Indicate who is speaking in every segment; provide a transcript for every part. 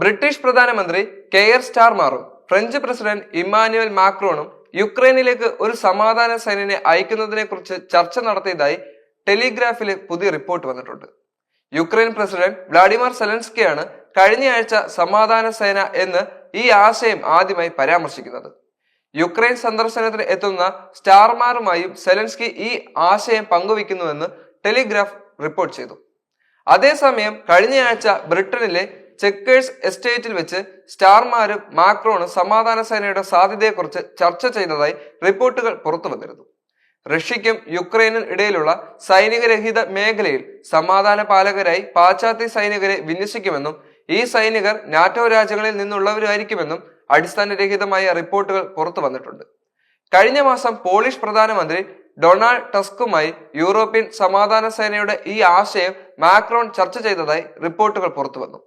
Speaker 1: British പ്രധാനമന്ത്രി Keir സ്റ്റാർമാറും French president Emmanuel മാക്രോണും യുക്രൈനിലേക്ക് ഒരു സമാധാന സൈന്യനെ അയക്കുന്നതിനെ കുറിച്ച് ചർച്ച നടത്തിയതായി ടെലിഗ്രാഫിൽ പുതിയ റിപ്പോർട്ട് വന്നിട്ടുണ്ട്. യുക്രൈൻ പ്രസിഡന്റ് വ്ളാഡിമിർ സെലൻസ്കിയാണ് കഴിഞ്ഞയാഴ്ച സമാധാന സേന എന്ന് ഈ ആശയം ആദ്യമായി പരാമർശിക്കുന്നത്. യുക്രൈൻ സന്ദർശനത്തിന് എത്തുന്ന സ്റ്റാർമാരുമായും സെലൻസ്കി ഈ ആശയം പങ്കുവയ്ക്കുന്നുവെന്ന് ടെലിഗ്രാഫ് റിപ്പോർട്ട് ചെയ്തു. അതേസമയം കഴിഞ്ഞയാഴ്ച ബ്രിട്ടനിലെ ചെക്കേഴ്സ് എസ്റ്റേറ്റിൽ വെച്ച് സ്റ്റാർമാരും മാക്രോണും സമാധാന സേനയുടെ സാധ്യതയെക്കുറിച്ച് ചർച്ച ചെയ്തതായി റിപ്പോർട്ടുകൾ പുറത്തു വന്നിരുന്നു. റഷ്യയ്ക്കും യുക്രൈനും ഇടയിലുള്ള സൈനികരഹിത മേഖലയിൽ സമാധാന പാലകരായി പാശ്ചാത്യ സൈനികരെ വിന്യസിക്കുമെന്നും ഈ സൈനികർ നാറ്റോ രാജ്യങ്ങളിൽ നിന്നുള്ളവരായിരിക്കുമെന്നും അടിസ്ഥാനരഹിതമായ റിപ്പോർട്ടുകൾ പുറത്തു വന്നിട്ടുണ്ട്. കഴിഞ്ഞ മാസം പോളിഷ് പ്രധാനമന്ത്രി ഡൊണാൾഡ് ടസ്കുമായി യൂറോപ്യൻ സമാധാന സേനയുടെ ഈ ആശയം മാക്രോൺ ചർച്ച ചെയ്തതായി റിപ്പോർട്ടുകൾ പുറത്തു വന്നു.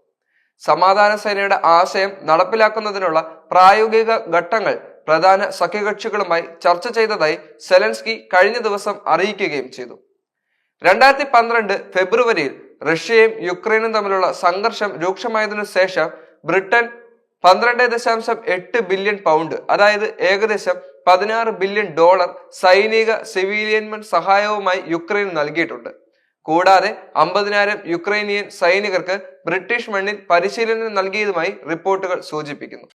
Speaker 1: സമാധാന സേനയുടെ ആശയം നടപ്പിലാക്കുന്നതിനുള്ള പ്രായോഗിക ഘട്ടങ്ങൾ പ്രധാന സഖ്യകക്ഷികളുമായി ചർച്ച ചെയ്തതായി സെലൻസ്കി കഴിഞ്ഞ ദിവസം അറിയിക്കുകയും ചെയ്തു. രണ്ടായിരത്തി പന്ത്രണ്ട് ഫെബ്രുവരിയിൽ റഷ്യയും യുക്രൈനും തമ്മിലുള്ള സംഘർഷം രൂക്ഷമായതിനു ശേഷം ബ്രിട്ടൻ പന്ത്രണ്ട് ദശാംശം എട്ട് ബില്യൺ പൗണ്ട് അതായത് ഏകദേശം പതിനാറ് ബില്യൺ ഡോളർ സൈനിക സിവിലിയൻ സഹായവുമായി യുക്രൈന് നൽകിയിട്ടുണ്ട്. കൂടാതെ അമ്പതിനായിരം യുക്രൈനിയൻ സൈനികർക്ക് ബ്രിട്ടീഷ് മണ്ണിൽ പരിശീലനം നൽകിയതുമായി റിപ്പോർട്ടുകൾ സൂചിപ്പിക്കുന്നു.